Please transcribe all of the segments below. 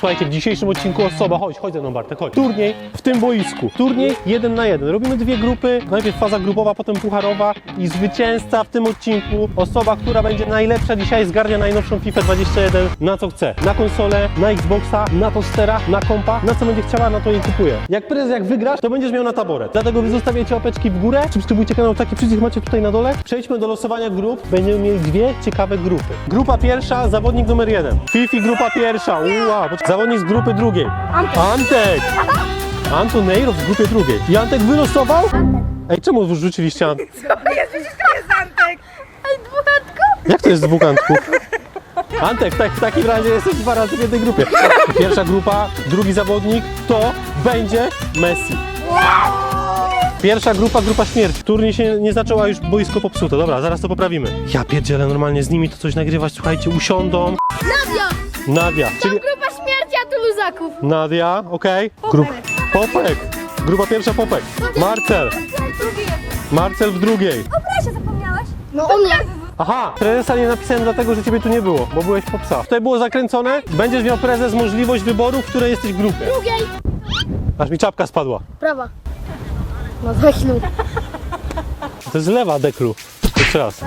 Słuchajcie, w dzisiejszym odcinku osoba, chodź, chodź ze mną Bartek, chodź. Turniej w tym boisku. Turniej jeden na jeden. Robimy dwie grupy, najpierw faza grupowa, potem pucharowa i zwycięzca w tym odcinku, osoba, która będzie najlepsza dzisiaj, zgarnia najnowszą FIFA 21 na co chce. Na konsolę, na Xboxa, na tostera, na kompa, na co będzie chciała, na to jej kupuje. Jak prezes, jak wygrasz, to będziesz miał na taboret. Dlatego wy zostawiacie opeczki w górę, subskrybujcie kanał, taki przycisk macie tutaj na dole. Przejdźmy do losowania grup. Będziemy mieli dwie ciekawe grupy. Grupa pierwsza, zawodnik numer jeden. Fifi grupa pierwsza, uła. Zawodnik z grupy drugiej. Antek. Antoneiro w grupie drugiej. I Antek wylosował? Ej, czemu wrzuciliście Antek? Ej, dwulatko? Jak to jest dwóch Antków? Antek, tak, w takim razie jesteś dwa razy w jednej grupie. Pierwsza grupa, drugi zawodnik to będzie Messi. Pierwsza grupa, grupa śmierci. Turniej się nie zaczęła, już boisko popsuto. Dobra, zaraz to poprawimy. Ja pierdzielę, normalnie z nimi to coś nagrywać, słuchajcie, usiądą. Nadia! Nadia, czyli Grupa śmierci, a tu luzaków. Nadia, okej. Grup... Popek. Grupa pierwsza Popek. Marcel. Marcel w drugiej. Proszę, zapomniałeś? No on nie. Aha, prezesa nie napisałem dlatego, że ciebie tu nie było, bo byłeś po psa. Tutaj było zakręcone, będziesz miał prezes możliwość wyboru, w której jesteś grupie. Drugiej. Aż mi czapka spadła. Prawa. No za chwilę. To jest lewa deklu. Jeszcze raz.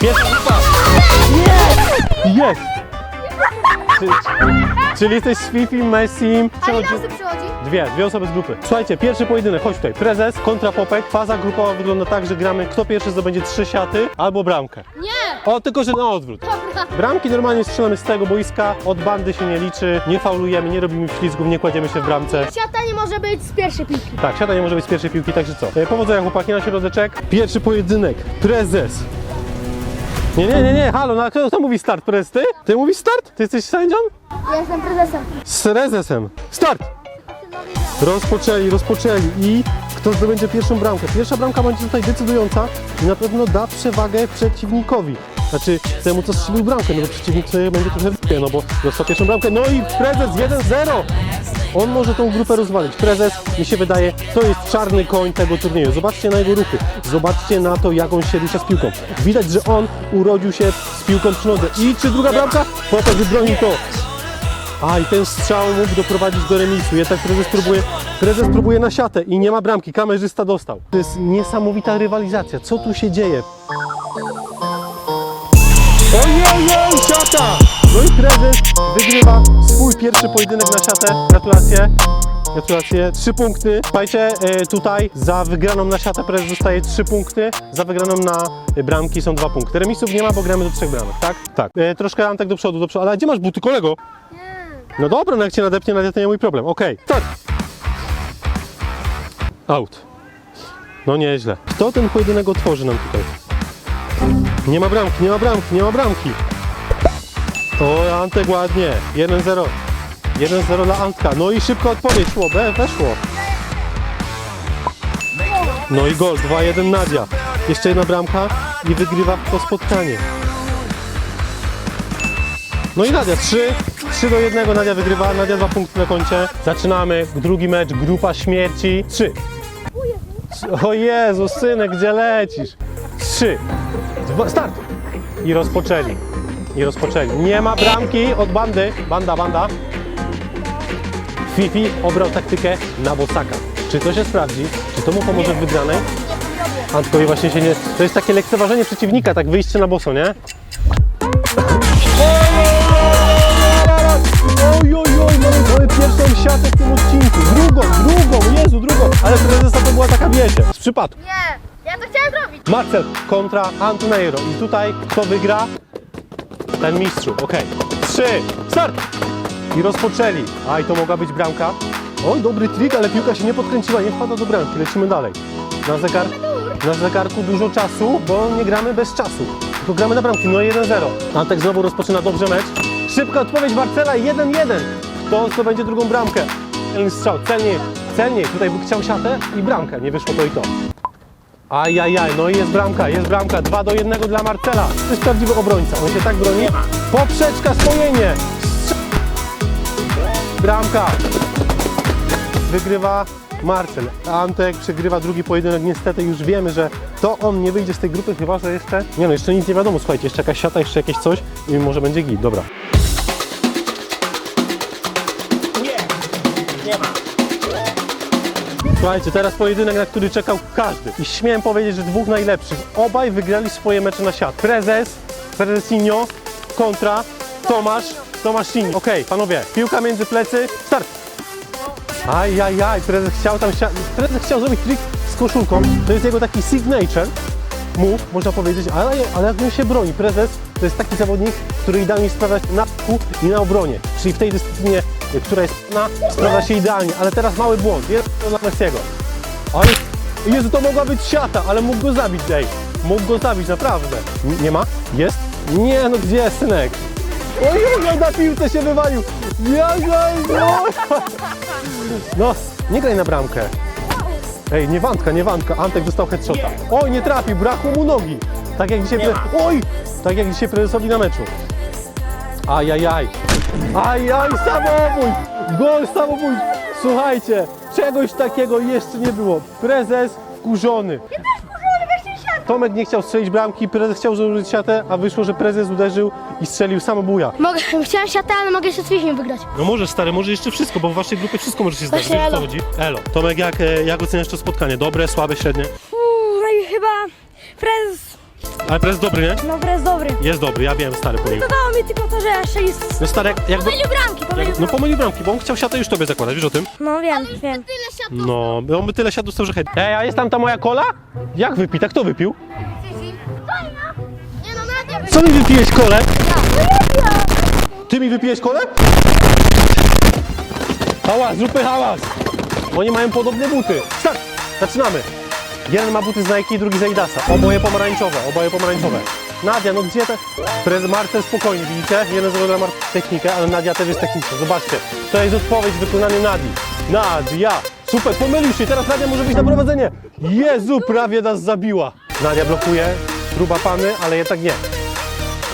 Pierwsza grupa! Jest! Czyli, jesteś z Fifi, Messim. A ile osób przychodzi? Dwie, dwie osoby z grupy. Słuchajcie, pierwszy pojedynek, chodź tutaj. Prezes kontra Popek. Faza grupowa wygląda tak, że gramy kto pierwszy zdobędzie trzy siaty albo bramkę. Nie. O, tylko że na odwrót. Dobra. Bramki normalnie strzelamy z tego boiska, od bandy się nie liczy, nie faulujemy, nie robimy ślizgów, nie kładziemy się w bramce. Siata nie może być z pierwszej piłki. Tak, siada nie może być z pierwszej piłki, także co? E, Powodzenia chłopaki na środeczek. Pierwszy pojedynek, prezes. Nie, nie, nie, nie, halo, no, kto, kto mówi start? Prezes ty? Ty mówisz start? Ty jesteś sędzią? Ja jestem prezesem. Z prezesem. Start! Rozpoczęli, rozpoczęli i kto zdobędzie pierwszą bramkę? Pierwsza bramka będzie tutaj decydująca i na pewno da przewagę przeciwnikowi. Znaczy temu, co strzelił bramkę, no bo przeciwnik sobie będzie trochę w no bo dostał pierwszą bramkę. No i prezes 1-0! On może tą grupę rozwalić. Prezes, mi się wydaje, to jest czarny koń tego turnieju. Zobaczcie na jego ruchy. Zobaczcie na to, jak on się rusza z piłką. Widać, że on urodził się z piłką przy nodze. I czy druga bramka? Popek wybronił to. A i ten strzał mógł doprowadzić do remisu. Jednak prezes próbuje, prezes próbuje na siatę i nie ma bramki. Kamerzysta dostał. To jest niesamowita rywalizacja. Co tu się dzieje? Ojej, siata! No i prezes wygrywa swój pierwszy pojedynek na siatę. Gratulacje. Gratulacje. Trzy punkty. Słuchajcie, e, tutaj za wygraną na siatę prezes dostaje trzy punkty, za wygraną na bramki są dwa punkty. Remisów nie ma, bo gramy do trzech bramek, tak? Tak. E, troszkę Antek do przodu, do przodu. Ale gdzie masz buty, kolego? No dobra, no jak cię nadepnie, nadepnie nie mój problem. Okej, tak. Out. No nieźle. Kto ten pojedynek otworzy nam tutaj? Nie ma bramki, nie ma bramki, nie ma bramki. O, Antek ładnie. 1-0. 1-0 dla Antka. No i szybko odpowiedź szło, be, weszło. No i gol, 2-1 Nadia. Jeszcze jedna bramka i wygrywa to spotkanie. No i Nadia, 3, 3 do 1, Nadia wygrywa, Nadia dwa punkty na koncie. Zaczynamy, drugi mecz, grupa śmierci. 3. O Jezu, synek, gdzie lecisz? 3, 2, start! I rozpoczęli. I rozpoczęli. Nie ma bramki od bandy. Banda, banda. Fifi obrał taktykę na bosaka. Czy to się sprawdzi? Czy to mu pomoże w wygranej? Antkowi właśnie się nie... To jest takie lekceważenie przeciwnika, tak wyjście na boso, nie? Oj, oj, oj, mamy, pierwszą siatę w tym odcinku. Drugą, drugą, Jezu, drugą. Ale prezesa to była taka, wiecie, z przypadku. Nie. Ja to chciałem zrobić. Marcel kontra Antoneiro. I tutaj kto wygra? Ten mistrzu. Okej. Trzy, start! I rozpoczęli. A i to mogła być bramka. Oj, dobry trik, ale piłka się nie podkręciła, nie wpada do bramki. Lecimy dalej. Na, zegar, na zegarku dużo czasu, bo nie gramy bez czasu. Tylko gramy na bramki. No 1-0. Antek znowu rozpoczyna dobrze mecz. Szybka odpowiedź Marcela 1-1. Kto zdobędzie drugą bramkę? Celny strzał, celniej, celniej. Tutaj by chciał siatę i bramkę. Nie wyszło to i to. Ajajaj, no i jest bramka, jest bramka. 2 do 1 dla Marcela. To jest prawdziwy obrońca. On się tak broni. Poprzeczka, spojenie. Bramka. Wygrywa Marcel. Antek przegrywa drugi pojedynek. Niestety już wiemy, że to on nie wyjdzie z tej grupy, chyba że jeszcze. Nie no, jeszcze nic nie wiadomo. Słuchajcie, jeszcze jakaś siata, jeszcze jakieś coś i może będzie git. Dobra. Słuchajcie, teraz pojedynek, na który czekał każdy. I śmiem powiedzieć, że dwóch najlepszych. Obaj wygrali swoje mecze na siat. Prezes, Prezesinho kontra Tomasz, Tomaszini. Okej, panowie, piłka między plecy, start! Aj, aj, aj, prezes chciał tam, sia- prezes chciał zrobić trik z koszulką. To jest jego taki signature move, można powiedzieć, ale, ale jak on się broni. Prezes to jest taki zawodnik, który idealnie sprawia na pku i na obronie. Czyli w tej dyscyplinie, która jest na, sprawdza się idealnie. Ale teraz mały błąd, jest to dla Messiego. Oj, Jezu, to mogła być siata, ale mógł go zabić, Dave. Mógł go zabić, naprawdę. N- Nie ma? Jest? Nie, no gdzie jest synek? Oj, oj, na piłce się wywalił. Jaj, oj. No, nie graj na bramkę. Ej, nie wandka, nie wandka. Antek dostał headshota. Oj, nie trafił, brakło mu nogi. Tak jak dzisiaj. Oj! Tak jak dzisiaj prezesowi na meczu. Ajajaj. Ajaj, samobój! Gol samobój! Słuchajcie, czegoś takiego jeszcze nie było. Prezes wkurzony. Tomek nie chciał strzelić bramki, prezes chciał założyć siatę, a wyszło, że prezes uderzył i strzelił samobuja. Mogę, chciałem siatę, ale mogę jeszcze z wygrać. No możesz stary, może jeszcze wszystko, bo w waszej grupie wszystko może się zdarzyć. Właśnie, Wiesz co elo. chodzi? Elo. Tomek, jak, e, jak oceniasz to spotkanie? Dobre, słabe, średnie? Uuu, no i chyba prezes, Ale prezes dobry, nie? no prezes dobry. Jest dobry, ja wiem, stary po nim. Dodało mi tylko to, że jeszcze jest... No stary, jak- jakby... Pomylił bramki, pomylił Jak, no pomylił bramki, bo on chciał siatę już tobie zakładać, wiesz o tym? No wiem, wiem. Tyle. No, on by tyle siat dostał, że hej. Ej, a jest tam ta moja kola? Jak wypita? Kto wypił? Nie no, Co mi wypijesz kolę? Ty mi wypijesz kolę? Hałas, zróbmy hałas! Oni mają podobne buty. Start! Zaczynamy! Jeden ma buty z Nike, drugi z Adidasa. Oboje pomarańczowe, oboje pomarańczowe. Nadia, no gdzie te... Prez Marcel spokojnie, widzicie? Jeden zrobił dla technikę, ale Nadia też jest techniczna. Zobaczcie, to jest odpowiedź w wykonaniu Nadii. Nadia! Super, pomylił się, teraz Nadia może być na prowadzenie. Jezu, prawie nas zabiła. Nadia blokuje, próba pany, ale jednak nie.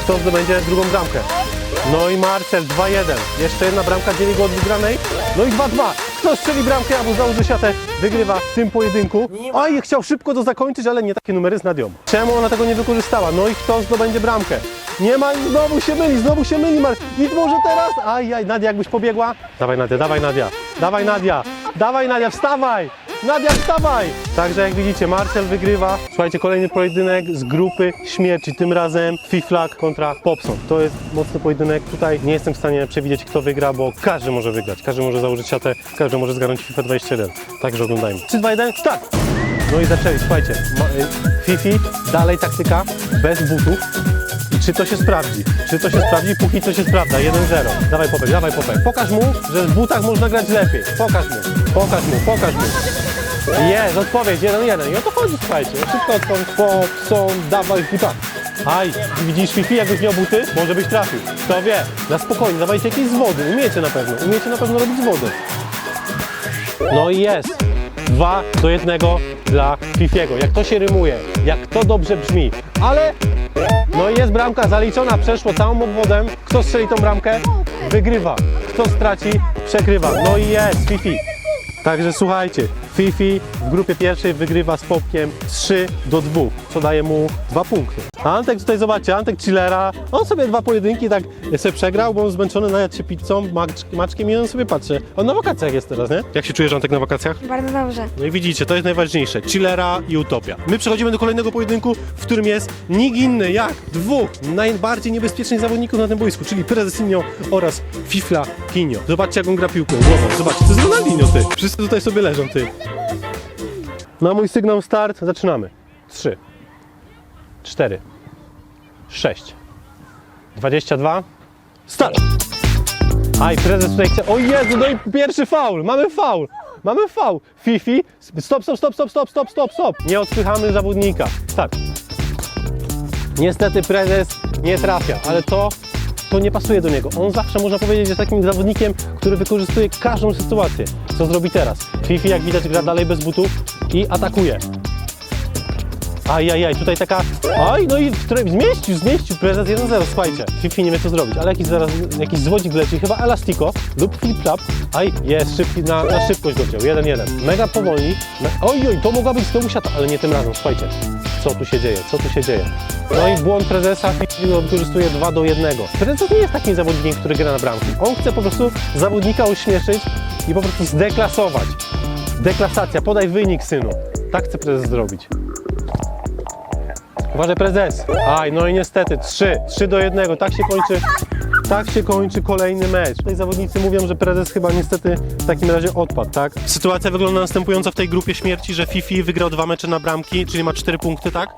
Kto zdobędzie drugą bramkę? No i Marcel 2-1. Jeszcze jedna bramka dzieli go od wygranej. No i 2-2. Kto strzeli bramkę albo założy siatę, wygrywa w tym pojedynku. Oj, chciał szybko to zakończyć, ale nie takie numery z Nadią. Czemu ona tego nie wykorzystała? No i kto zdobędzie bramkę? Nie ma, znowu się myli, znowu się myli, Mar. I może teraz? Ajaj, Nadia jakbyś pobiegła? Dawaj Nadia, dawaj Nadia, dawaj Nadia, dawaj Nadia, wstawaj! Nadia, wstawaj! Także jak widzicie, Marcel wygrywa. Słuchajcie, kolejny pojedynek z grupy śmierci. Tym razem Fiflak kontra Popson. To jest mocny pojedynek. Tutaj nie jestem w stanie przewidzieć, kto wygra, bo każdy może wygrać. Każdy może założyć siatę, każdy może zgarnąć FIFA 21. Także oglądajmy. 3, 2, 1, start! No i zaczęli, słuchajcie. Y, Fifi, dalej taktyka, bez butów. I czy to się sprawdzi? Czy to się sprawdzi? Póki co się sprawdza. 1-0. Dawaj Popek, dawaj Popek. Pokaż mu, że w butach można grać lepiej. Pokaż mu, pokaż mu, pokaż mu. Jest, odpowiedź, 1-1. I o to chodzi, słuchajcie. Szybko odpowiedź. Popson, dawaj w butach. Aj, widzisz Fifi, jakbyś miał buty? Może byś trafił. Kto wie? Na spokojnie, dawajcie jakieś z wody. Umiecie na pewno. Umiecie na pewno robić z wody. No i jest. Dwa do jednego dla Fifiego. Jak to się rymuje, jak to dobrze brzmi. Ale no i jest bramka zaliczona, przeszło całą obwodę. Kto strzeli tą bramkę? Wygrywa. Kto straci? Przegrywa. No i jest Fifi. Także słuchajcie, Fifi w grupie pierwszej wygrywa z Popkiem 3 do 2, co daje mu 2 punkty. Antek tutaj zobaczcie, Antek Chillera, on sobie dwa pojedynki tak sobie przegrał, bo on zmęczony, najadł się pizzą, macz, maczkiem i on sobie patrzy. On na wakacjach jest teraz, nie? Jak się czujesz Antek na wakacjach? Bardzo dobrze. No i widzicie, to jest najważniejsze. Chillera i Utopia. My przechodzimy do kolejnego pojedynku, w którym jest nikt inny jak dwóch najbardziej niebezpiecznych zawodników na tym boisku, czyli Prezesinho oraz Fifla Kinio. Zobaczcie, jak on gra piłką głową. Zobaczcie, to jest Ronaldinho, ty. Wszyscy tutaj sobie leżą, ty. Na mój sygnał start zaczynamy. Trzy, cztery, sześć, dwadzieścia dwa, start! Aj, prezes tutaj chce. O Jezu, no i pierwszy faul! Mamy faul! Mamy faul! Fifi, stop, stop, stop, stop, stop, stop, stop, stop! Nie odpychamy zawodnika. Start. Niestety prezes nie trafia, ale to, to nie pasuje do niego. On zawsze, można powiedzieć, jest takim zawodnikiem, który wykorzystuje każdą sytuację. Co zrobi teraz? Fifi, jak widać, gra dalej bez butów i atakuje. Ajajaj, tutaj taka... Oj, no i zmieścił, zmieścił prezes 1-0, słuchajcie. Fifi nie wie co zrobić, ale jakiś zaraz, jakiś zwodzik leci, chyba elastiko lub flip-flap. Aj, jest, szybki, na, na szybkość dociął, 1-1. Mega powolni. Oj, oj, to mogła być znowu siata, ale nie tym razem, słuchajcie. Co tu się dzieje, co tu się dzieje? No i błąd prezesa, Fifi wykorzystuje 2 do 1. Prezes nie jest takim zawodnikiem, który gra na bramki. On chce po prostu zawodnika ośmieszyć i po prostu zdeklasować. Deklasacja, podaj wynik, synu. Tak chce prezes zrobić. Uważaj prezes. Aj, no i niestety 3, 3 do 1. Tak się kończy. Tak się kończy kolejny mecz. Tutaj zawodnicy mówią, że prezes chyba niestety w takim razie odpadł, tak? Sytuacja wygląda następująco w tej grupie śmierci, że Fifi wygrał dwa mecze na bramki, czyli ma 4 punkty, tak?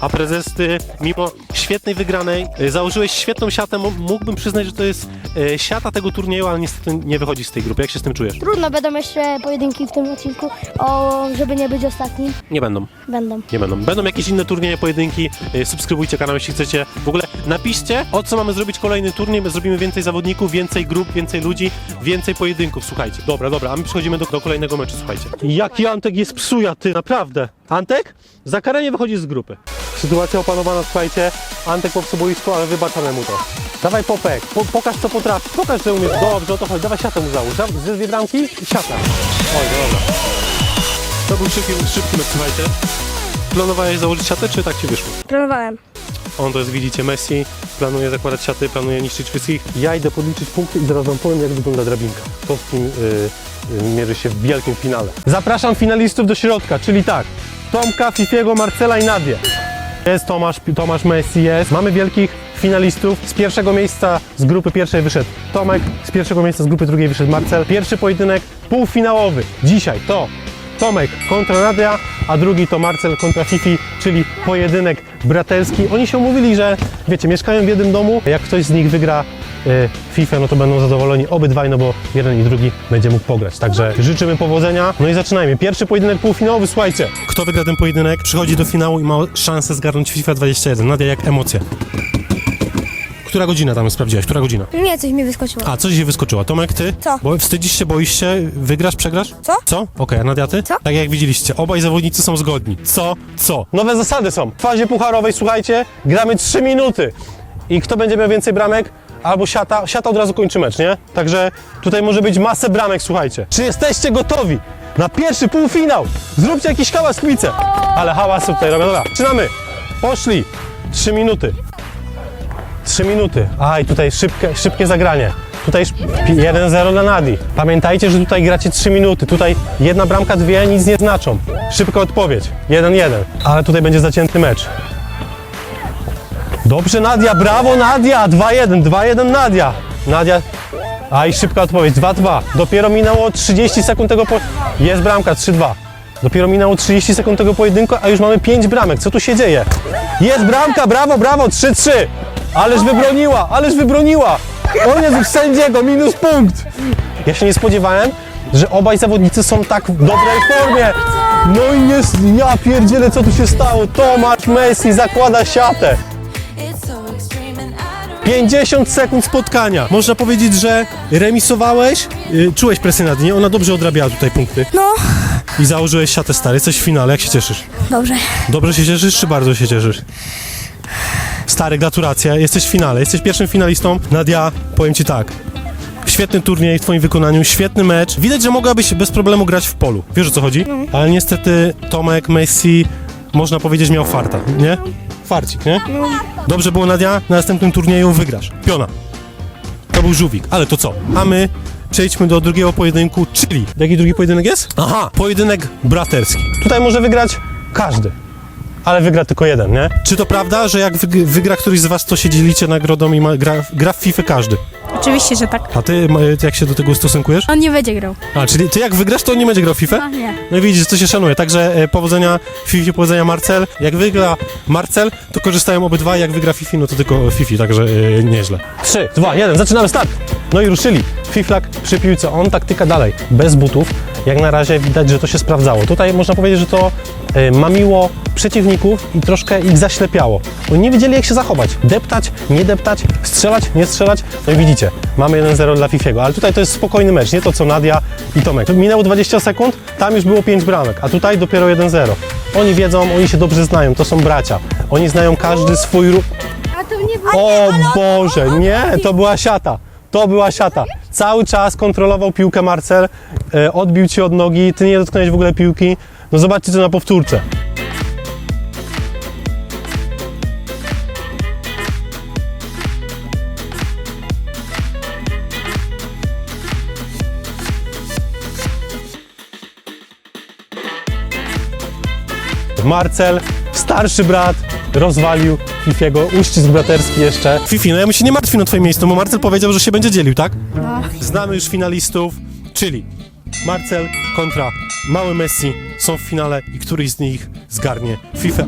A prezes, ty mimo świetnej wygranej, y, założyłeś świetną siatę. Mógłbym przyznać, że to jest y, siata tego turnieju, ale niestety nie wychodzi z tej grupy. Jak się z tym czujesz? Trudno, będą jeszcze pojedynki w tym odcinku, o, żeby nie być ostatnim. Nie będą. Będą. Nie będą. Będą jakieś inne turnieje, pojedynki. Y, Subskrybujcie kanał, jeśli chcecie. W ogóle napiszcie, o co mamy zrobić kolejny turniej. My zrobimy więcej zawodników, więcej grup, więcej ludzi, więcej pojedynków. Słuchajcie. Dobra, dobra, a my przechodzimy do, do kolejnego meczu, słuchajcie. Jaki Antek jest psuja, ty, naprawdę. Antek? Za karę nie wychodzi z grupy. Sytuacja opanowana, słuchajcie. Antek po boisku, ale wybaczamy mu to. Dawaj Popek, po, pokaż co potrafi. Pokaż, że umiesz. Dobrze, o to chodzi. Dawaj siatę mu załóż. Ze dwie bramki i siata. Oj, dobra. To był szybki, szybki mecz, słuchajcie. Planowałeś założyć siatę, czy tak ci wyszło? Planowałem. On to jest, widzicie, Messi, planuje zakładać siaty, planuje niszczyć wszystkich. Ja idę podliczyć punkty i zaraz wam powiem, jak wygląda drabinka. To z kim y, y, mierzy się w wielkim finale. Zapraszam finalistów do środka, czyli tak, Tomka, Fifiego, Marcela i Nadię. Jest Tomasz, Tomasz Messi, jest. Mamy wielkich finalistów. Z pierwszego miejsca z grupy pierwszej wyszedł Tomek, z pierwszego miejsca z grupy drugiej wyszedł Marcel. Pierwszy pojedynek półfinałowy. Dzisiaj to Tomek kontra Nadia, a drugi to Marcel kontra Fifi, czyli pojedynek braterski. Oni się umówili, że wiecie, mieszkają w jednym domu. Jak ktoś z nich wygra y, FIFA, no to będą zadowoleni obydwaj, no bo jeden i drugi będzie mógł pograć. Także życzymy powodzenia. No i zaczynajmy. Pierwszy pojedynek półfinałowy, słuchajcie. Kto wygra ten pojedynek, przychodzi do finału i ma szansę zgarnąć FIFA 21. Nadia, jak emocje? Która godzina tam sprawdziłaś? Która godzina? Nie, coś mi wyskoczyło. A, coś się wyskoczyło. Tomek, ty? Co? Bo wstydzisz się, boisz się, wygrasz, przegrasz? Co? Co? Okej, a Nadia, ty? Co? Tak jak widzieliście, obaj zawodnicy są zgodni. Co? Co? Nowe zasady są. W fazie pucharowej, słuchajcie, gramy 3 minuty. I kto będzie miał więcej bramek? Albo siata, siata od razu kończy mecz, nie? Także tutaj może być masę bramek, słuchajcie. Czy jesteście gotowi na pierwszy półfinał? Zróbcie jakiś hałas w kibice. Ale hałasu tutaj robię, dobra. Zaczynamy. Poszli. 3 minuty. 3 minuty. Aj, tutaj szybkie, szybkie zagranie. Tutaj sz- 1-0 dla Nadi. Pamiętajcie, że tutaj gracie 3 minuty. Tutaj jedna bramka, dwie nic nie znaczą. Szybka odpowiedź. 1-1. Ale tutaj będzie zacięty mecz. Dobrze Nadia, brawo Nadia! 2-1, 2-1 Nadia. Nadia. Aj, szybka odpowiedź. 2-2. Dopiero minęło 30 sekund tego po... Jest bramka, 3-2. Dopiero minęło 30 sekund tego pojedynku, a już mamy 5 bramek. Co tu się dzieje? Jest bramka, brawo, brawo, 3-3. Ależ wybroniła, ależ wybroniła. O Jezu, sędziego, minus punkt. Ja się nie spodziewałem, że obaj zawodnicy są tak w dobrej formie. No i jest, ja pierdzielę, co tu się stało. Tomasz Messi zakłada siatę. It's so extreme and I don't 50 sekund spotkania. Można powiedzieć, że remisowałeś, yy, czułeś presję nad nie? Ona dobrze odrabiała tutaj punkty. No, I założyłeś siatę stary. Jesteś w finale, jak się cieszysz? dobrze. Dobrze się cieszysz, czy bardzo się cieszysz? Stary, gratulacje, jesteś w finale, jesteś pierwszym finalistą. Nadia, powiem ci tak. Świetny turniej w twoim wykonaniu, świetny mecz. Widać, że mogłabyś bez problemu grać w polu. Wiesz o co chodzi? Ale niestety Tomek, Messi, można powiedzieć, miał farta, nie? Farcik, nie? Dobrze było, Nadia, na następnym turnieju wygrasz. Piona. To był żółwik, ale to co? A my przejdźmy do drugiego pojedynku, czyli... Jaki drugi pojedynek jest? Aha, pojedynek braterski. Tutaj może wygrać każdy. Ale wygra tylko jeden, nie? Czy to prawda, że jak wyg- wygra któryś z was, to się dzielicie nagrodą i ma, gra, gra w FIFA każdy? Oczywiście, że tak. A ty, ma- jak się do tego stosunkujesz? On nie będzie grał. A, czyli ty jak wygrasz, to on nie będzie grał w FIFA? A nie. No i widzisz, to się szanuje. Także e, powodzenia w FIFA, powodzenia Marcel. Jak wygra Marcel, to korzystają obydwa. Jak wygra Fifi, no to tylko Fifi, także e, nieźle. 3, 2, 1, zaczynamy start! No i ruszyli. Fiflak przy piłce, on taktyka dalej, bez butów. Jak na razie widać, że to się sprawdzało. Tutaj można powiedzieć, że to e, mamiło przeciwników i troszkę ich zaślepiało. Oni nie wiedzieli, jak się zachować. Deptać, nie deptać, strzelać, nie strzelać. No i widzicie, mamy 1-0 dla Fifiego, ale tutaj to jest spokojny mecz, nie to co Nadia i Tomek. Minęło 20 sekund, tam już było 5 bramek, a tutaj dopiero 1-0. Oni wiedzą, oni się dobrze znają, to są bracia. Oni znają każdy swój ruch. A to nie O Boże, nie, to była siata. To była siata. Cały czas kontrolował piłkę Marcel, e, odbił ci od nogi, ty nie dotknąłeś w ogóle piłki. No zobaczcie to na powtórce. Marcel, starszy brat, rozwalił Fifiego, uścisk braterski jeszcze. Fifi, no ja mu się nie martwię na twoim miejscu, bo Marcel powiedział, że się będzie dzielił, tak? Znamy już finalistów, czyli Marcel kontra mały Messi są w finale i któryś z nich zgarnie FIFA.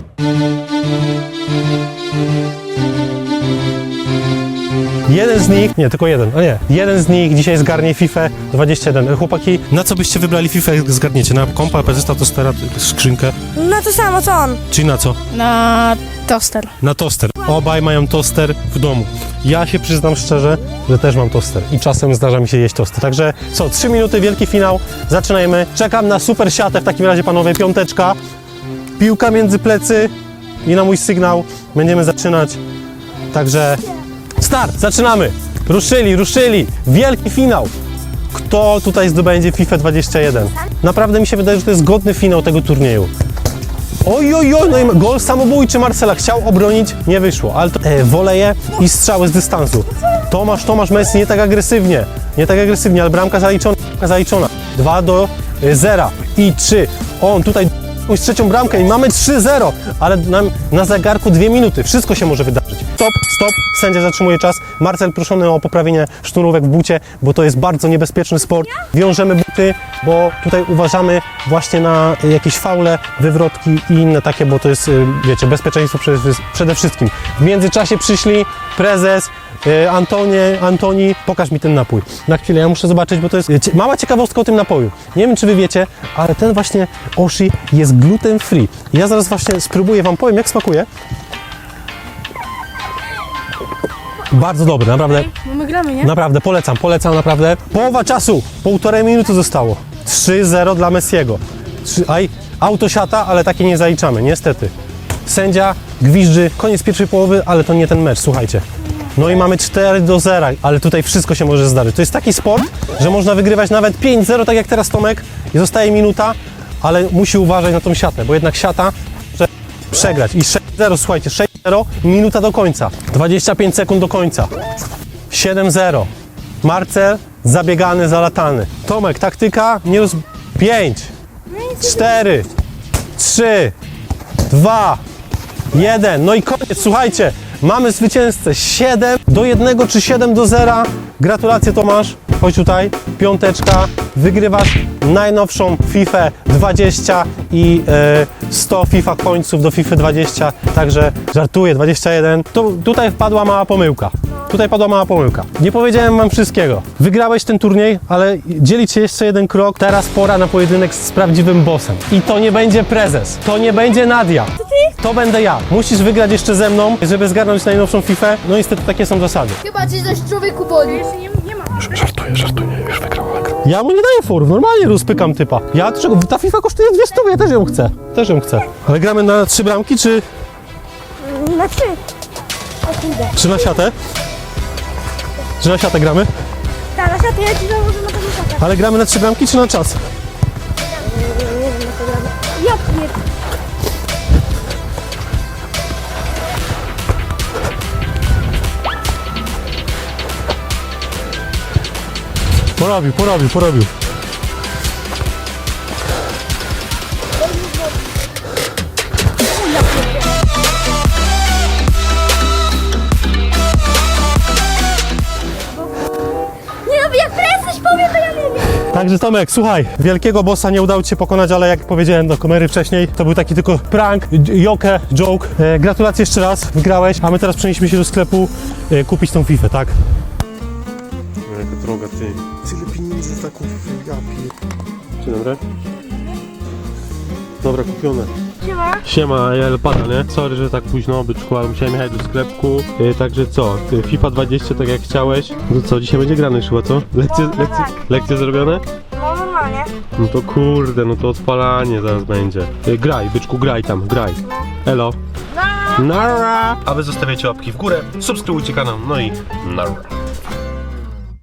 Jeden z nich, nie, tylko jeden, o nie, jeden z nich dzisiaj zgarnie FIFA 21. Chłopaki, na co byście wybrali FIFA, jak zgarniecie? Na kompa, PZ, tostera, skrzynkę? No to samo co on. Czyli na co? Na toster. Na toster. Obaj mają toster w domu. Ja się przyznam szczerze, że też mam toster i czasem zdarza mi się jeść toster. Także co, 3 minuty, wielki finał, zaczynajmy. Czekam na super siatę w takim razie, panowie, piąteczka. Piłka między plecy i na mój sygnał będziemy zaczynać. Także start, zaczynamy. Ruszyli, ruszyli. Wielki finał. Kto tutaj zdobędzie FIFA 21? Naprawdę mi się wydaje, że to jest godny finał tego turnieju. Oj, oj, oj, no i gol samobójczy Marcela. Chciał obronić, nie wyszło, ale to, e, woleje i strzały z dystansu. Tomasz, Tomasz Messi nie tak agresywnie, nie tak agresywnie, ale bramka zaliczona, bramka zaliczona. 2 do 0 i 3. On tutaj jakąś trzecią bramkę i mamy 3-0, ale nam na zegarku dwie minuty. Wszystko się może wydarzyć. Stop, stop, sędzia zatrzymuje czas. Marcel proszony o poprawienie sznurówek w bucie, bo to jest bardzo niebezpieczny sport. Wiążemy buty, bo tutaj uważamy właśnie na jakieś faule, wywrotki i inne takie, bo to jest, y, wiecie, bezpieczeństwo przede, wszystkim. W międzyczasie przyszli prezes, Antonie, Antoni, pokaż mi ten napój. Na chwilę, ja muszę zobaczyć, bo to jest cie- mała ciekawostka o tym napoju. Nie wiem, czy wy wiecie, ale ten właśnie Oshi jest gluten free. Ja zaraz właśnie spróbuję, wam powiem, jak smakuje. Bardzo dobry, naprawdę. No my gramy, nie? Naprawdę, polecam, polecam naprawdę. Połowa czasu, półtorej minuty zostało. 3-0 dla Messiego. Trzy, aj, autosiata, ale takie nie zaliczamy, niestety. Sędzia gwizdży, koniec pierwszej połowy, ale to nie ten mecz, słuchajcie. No i mamy 4 do 0, ale tutaj wszystko się może zdarzyć. To jest taki sport, że można wygrywać nawet 5-0, tak jak teraz Tomek, i zostaje minuta, ale musi uważać na tą siatę, bo jednak siata, że przegrać. I 6-0, słuchajcie, 6-0, minuta do końca, 25 sekund do końca. 7-0. Marcel zabiegany, zalatany. Tomek, taktyka nie roz... 5, 4, 3, 2, 1. No i koniec, słuchajcie. Mamy zwycięzcę 7 do 1 czy 7 do 0. Gratulacje Tomasz. Chodź tutaj, piąteczka. Wygrywasz najnowszą FIFA 20 i e, 100 FIFA końców do FIFA 20. Także żartuję, 21. To tutaj wpadła mała pomyłka. Tutaj padła mała pomyłka. Nie powiedziałem wam wszystkiego. Wygrałeś ten turniej, ale dzielić się jeszcze jeden krok. Teraz pora na pojedynek z prawdziwym bossem. I to nie będzie prezes. To nie będzie Nadia. To będę ja. Musisz wygrać jeszcze ze mną, żeby zgarnąć najnowszą FIFA. No niestety takie są zasady. Chyba ci coś człowieku boli. Nie, nie ma. Żartuję, żartuję, już wygrałem. Ja mu nie daję forów, normalnie rozpykam typa. Ja czego? Ta FIFA kosztuje 200, ja też ją chcę. Też ją chcę. Ale gramy na trzy bramki, czy, Na trzy. czy na siatę? Czy na siatę gramy? Tak, na siatę ja ci założę na pewno siatę. Ale gramy na trzy bramki, czy na czas? Porobił, porobił, porobił. Nie no, jak prezes powie, to ja nie wiem. Także Tomek, słuchaj, wielkiego bossa nie udało Ci się pokonać, ale jak powiedziałem do kamery wcześniej, to był taki tylko prank, joke, joke. E, gratulacje jeszcze raz, wygrałeś, a my teraz przenieśmy się do sklepu e, kupić tą FIFA, tak? Droga, ty. Tyle pieniędzy za taką FIFA, ja Dzień dobry. Dobra, kupione. Siema. Siema, ja pada, nie? Sorry, że tak późno, byczku, ale musiałem jechać do sklepku. E, także co, e, FIFA 20 tak jak chciałeś. No co, dzisiaj będzie grany chyba, co? Lekcje, lekcje, lekcje zrobione? No normalnie. No to kurde, no to odpalanie zaraz będzie. Y, Graj, byczku, graj tam, graj. Elo. Nara! A wy zostawiacie łapki w górę, subskrybujcie kanał, no i nara.